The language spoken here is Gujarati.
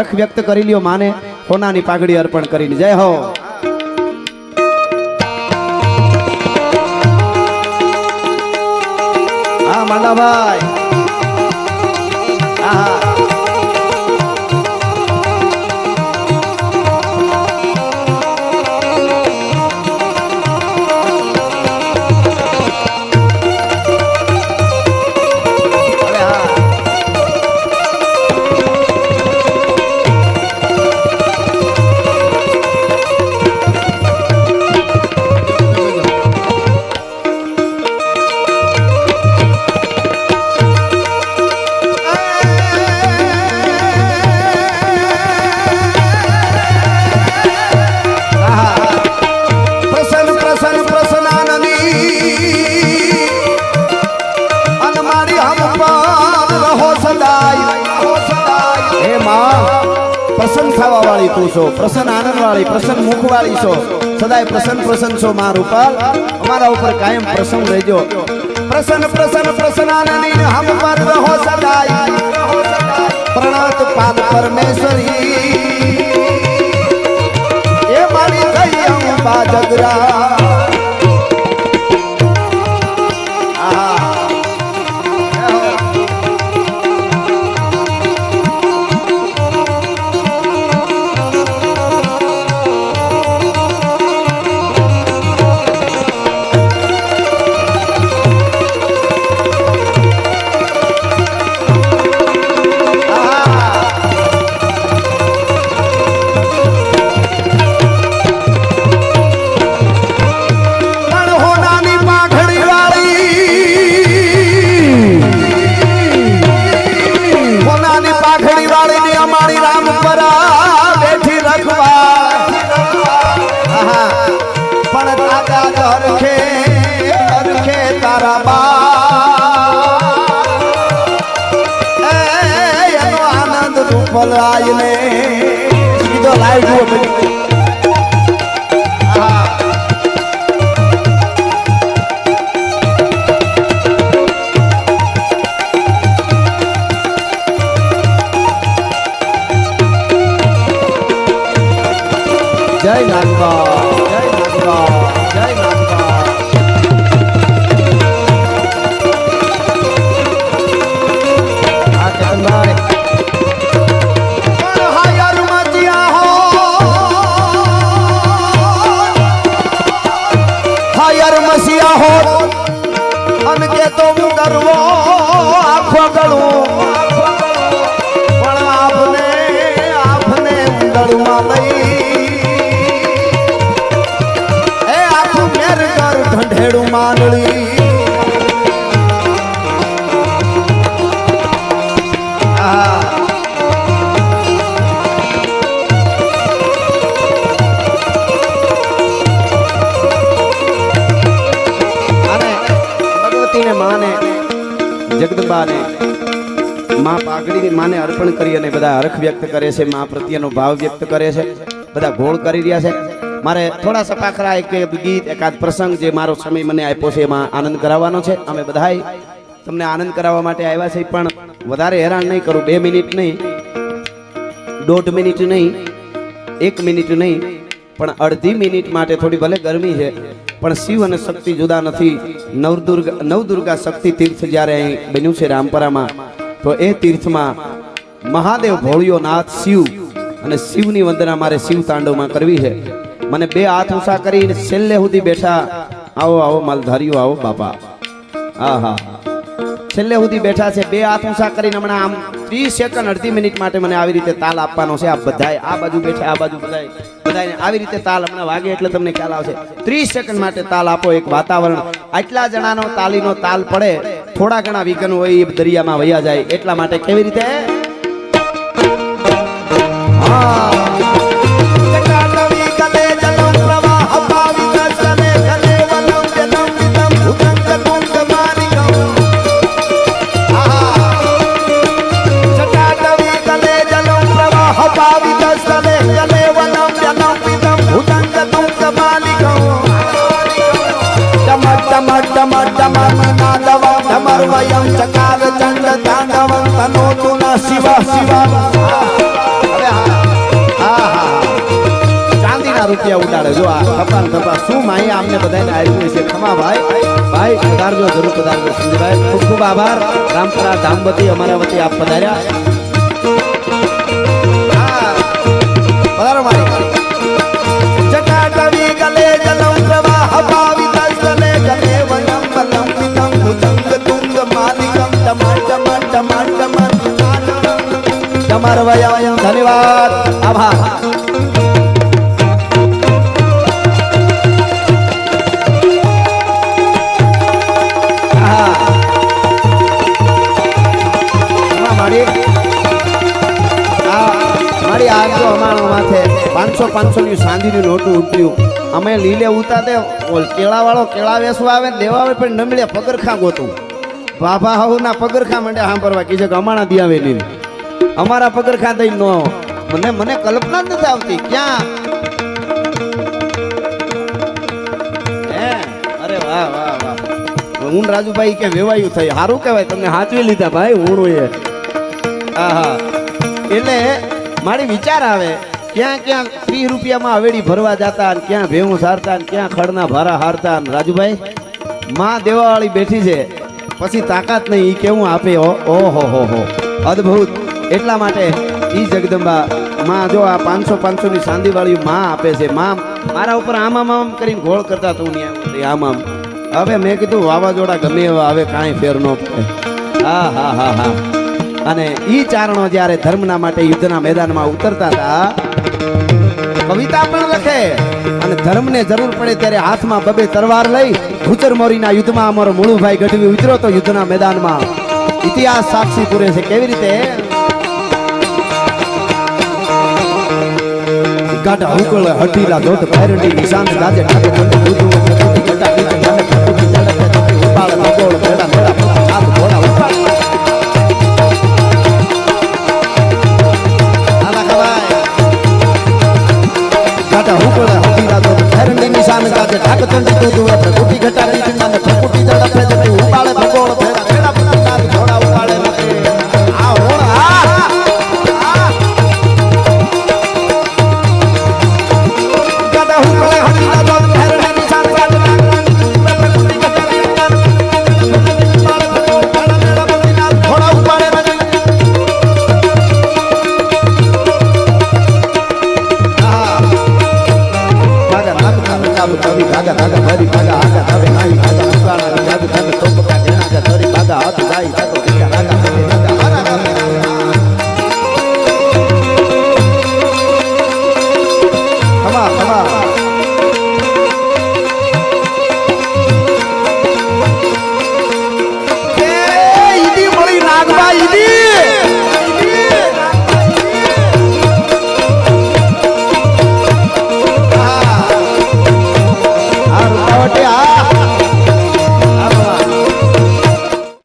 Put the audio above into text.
હરખ વ્યક્ત કરી લ્યો માને સોનાની પાઘડી અર્પણ કરીને. જય હો. હા માંડાભાઈ. આહા. પ્રસન્ન થવા વાળી તું છો, પ્રસન્ન આનંદ વાળી પ્રસન્ન મુખ વાળી છો. સદાય પ્રસન્ન પ્રસન્ન છો માં રૂપાલ. અમારા ઉપર કાયમ પ્રસન્ન રહેજો. પ્રસન્ન પ્રસન્ન પ્રસન્નાનંદી હમ પર રહો સદાય. પ્રણાત પાદ પરમેશ્વરી. એ મારી જય અંબા જગરા. આયને સીધો લાઈવ જુઓ. આહા. જય નાગબા મસિયા હો અન કે તો હું ડરવો આખો ગળું. પણ આપને આપને ગળમાં લઈ. એ આખું મેર કર ઢંઢેડું માંડળી. જગદંબાને માં પાઘડીની માને અર્પણ કરી અને બધા હરખ વ્યક્ત કરે છે, માં પ્રત્યેનો ભાવ વ્યક્ત કરે છે, બધા ગોળ કરી રહ્યા છે. મારે થોડા સપાખરા એક ગીત, એકાદ પ્રસંગ જે મારો સમય મને આપ્યો છે, એમાં આનંદ કરાવવાનો છે. અમે બધાય તમને આનંદ કરાવવા માટે આવ્યા છે પણ વધારે હેરાન નહીં કરું, બે મિનિટ નહીં, દોઢ મિનિટ નહીં, એક મિનિટ નહીં પણ અડધી મિનિટ માટે થોડી ભલે ગરમી છે, પણ શિવ અને શક્તિ જુદા નથી. નવદુર્ગા નવદુર્ગા શક્તિ તીર્થ જ્યારે અહીં બન્યું છે રામપરામાં, તો એ તીર્થમાં મહાદેવ ભોળિયો નાથ શિવ અને શિવની વંદના મારે શિવ તાંડવમાં કરવી છે. મને બે હાથ ઊંચા કરીને છેલ્લે સુધી બેઠા, આવો આવો માલધારીઓ, આવો બાપા. હા હા છેલ્લે સુધી બેઠા છે, બે હાથ ઊંચા કરીને હમણાં આમ ત્રીસ સેકન્ડ, અડધી મિનિટ માટે મને આવી રીતે તાલ આપવાનો છે. આ બધાય, આ બાજુ બેઠા, આ બાજુ બધાય. બધાને આવી રીતે તાલ હમણાં વાગે એટલે તમને ખ્યાલ આવશે. ત્રીસ સેકન્ડ માટે તાલ આપો એક વાતાવરણ. આટલા જણાનો તાલીનો તાલ પડે, થોડા ઘણા વિઘન હોય એ દરિયામાં વયા જાય એટલા માટે કેવી રીતે? હા. રૂપિયા ઉડાડે આ ખપા ખપા શું માયા અમને બધાને આવ્યું છે? ખમા ભાઈ. ભાઈ, પધારજો, જરૂર પધારજો, સંજયભાઈ. ખૂબ ખૂબ આભાર. રામપરા ધામવતી અમારા વતી આપ પધાર્યા. તુંગ માલિકમ ટમાટમ ટમાટમ તમાર ધન્યવાદ. આભાર. મારી આ અમારો અમારા માથે. પાંચસો પાંચસો ની સાંધીની નોટું ઉતર્યું. અમે લીલે ઉતાતે ઓલ કેળા વાળો કેળા વેસવા આવે દેવા આવે પણ નમળે પગરખા ગોતું. બાબા હાઉના પગરખા માટે સાંભળવા કીધે કે અમાણા દી આવે લીલી અમારા પગરખા દઈ ન મને મને કલ્પના જ નથી આવતી. ક્યાં? હે? અરે વાહ વાહ વાહ. હું રાજુભાઈ કે વેવાયું થઈ. સારું કહેવાય, તમને હાચવી લીધા ભાઈ હું એ. આહા. એટલે મારી વિચાર આવે, ક્યાં ક્યાં ત્રીસ રૂપિયામાં હવેડી ભરવા જતા અને ક્યાં ભેવું સારતા અને ક્યાં ખડના ભારા હારતા અને રાજુભાઈ, માં દેવાવાળી બેઠી છે, પછી તાકાત નહીં એ કેવું આપે? ઓહો હો હો અદ્ભુત. એટલા માટે ઈ જગદંબા, માં જો આ પાંચસો પાંચસોની સાંદીવાળી માં આપે છે, માં મારા ઉપર આમ આમ કરીને ઘોળ કરતા તું ને આમ આમ. હવે મેં કીધું વાવાઝોડા ગમે એવા હવે કાંઈ ફેર ન પડે. હા હા હા હા. અને ઈ ચારણો જ્યારે ધર્મના માટે યુદ્ધના મેદાનમાં ઉતરતા હતા, કવિતા પણ લખે અને ધર્મને જરૂર પડે ત્યારે હાથમાં બબે તરવાર લઈ ગુજર મોરીના યુદ્ધમાં અમારો મુળુભાઈ ગઢવી ઉતર્યો તો યુદ્ધના મેદાનમાં. ઇતિહાસ સાક્ષી પૂરે છે. કેવી રીતે? ગાઢા હુકળ હટીલા દોઢ ભૈરડી નિશાન ગાજે ઠાકે ઠંડી ગાઢા હુકળ હટીલા દોઢ ભૈરડી નિશાન ગાજે ઠાકે ઠંડી દૂધું પ્રકૃતિ ઘટા